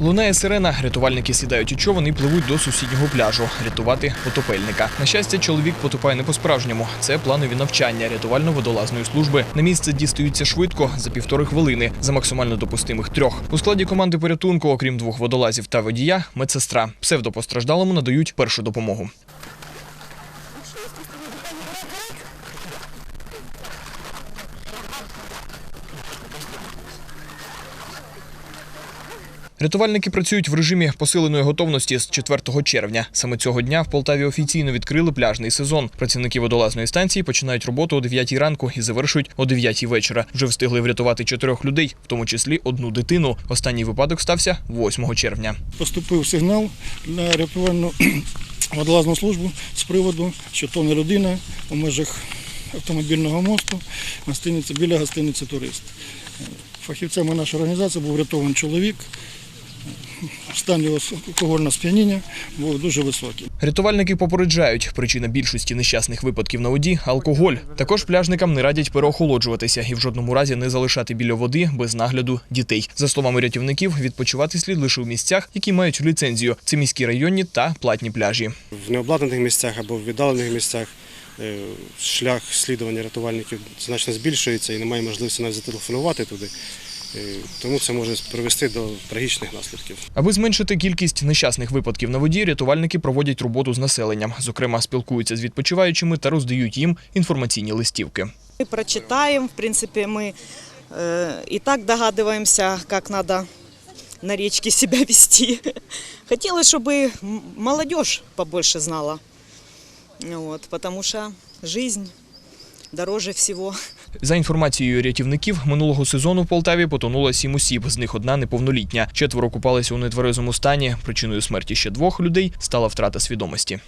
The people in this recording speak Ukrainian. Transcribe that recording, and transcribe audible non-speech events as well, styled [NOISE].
Лунає сирена, рятувальники сідають у човен і пливуть до сусіднього пляжу рятувати потопельника. На щастя, чоловік потопає не по-справжньому. Це планові навчання рятувально-водолазної служби. На місце дістаються швидко за півтори хвилини за максимально допустимих трьох. У складі команди порятунку, окрім двох водолазів та водія, медсестра. Псевдопостраждалому надають першу допомогу. Рятувальники працюють в режимі посиленої готовності з 4 червня. Саме цього дня в Полтаві офіційно відкрили пляжний сезон. Працівники водолазної станції починають роботу о 9 ранку і завершують о 9 вечора. Вже встигли врятувати чотирьох людей, в тому числі одну дитину. Останній випадок стався 8 червня. Поступив сигнал на рятувальну [CLEARS THROAT] водолазну службу з приводу, що тоне людина у межах автомобільного мосту гостиниця, біля гостиниці турист. Фахівцями нашої організації був врятований чоловік. Стан його алкогольного сп'яніння був дуже високий. Рятувальники попереджають, причина більшості нещасних випадків на воді алкоголь. Також пляжникам не радять переохолоджуватися і в жодному разі не залишати біля води без нагляду дітей. За словами рятівників, відпочивати слід лише у місцях, які мають ліцензію. Це міські районні та платні пляжі. в необладнаних місцях або в віддалених місцях е, шлях слідування рятувальників значно збільшується і немає можливості навіть зателефонувати туди Е, Тому це може привести до трагічних наслідків. Аби зменшити кількість нещасних випадків на воді, рятувальники проводять роботу з населенням. Зокрема, спілкуються з відпочиваючими та роздають їм інформаційні листівки. Мы прочитаем, в принципе, мы э, и так догадываемся, как надо на речке себя вести. Хотелось, чтобы м- молодежь побольше знала, вот, потому что жизнь дороже всего. За інформацією рятівників, минулого сезону в Полтаві потонуло сім осіб, з них одна неповнолітня. Четверо купалися у нетверезому стані. Причиною смерті ще двох людей стала втрата свідомості.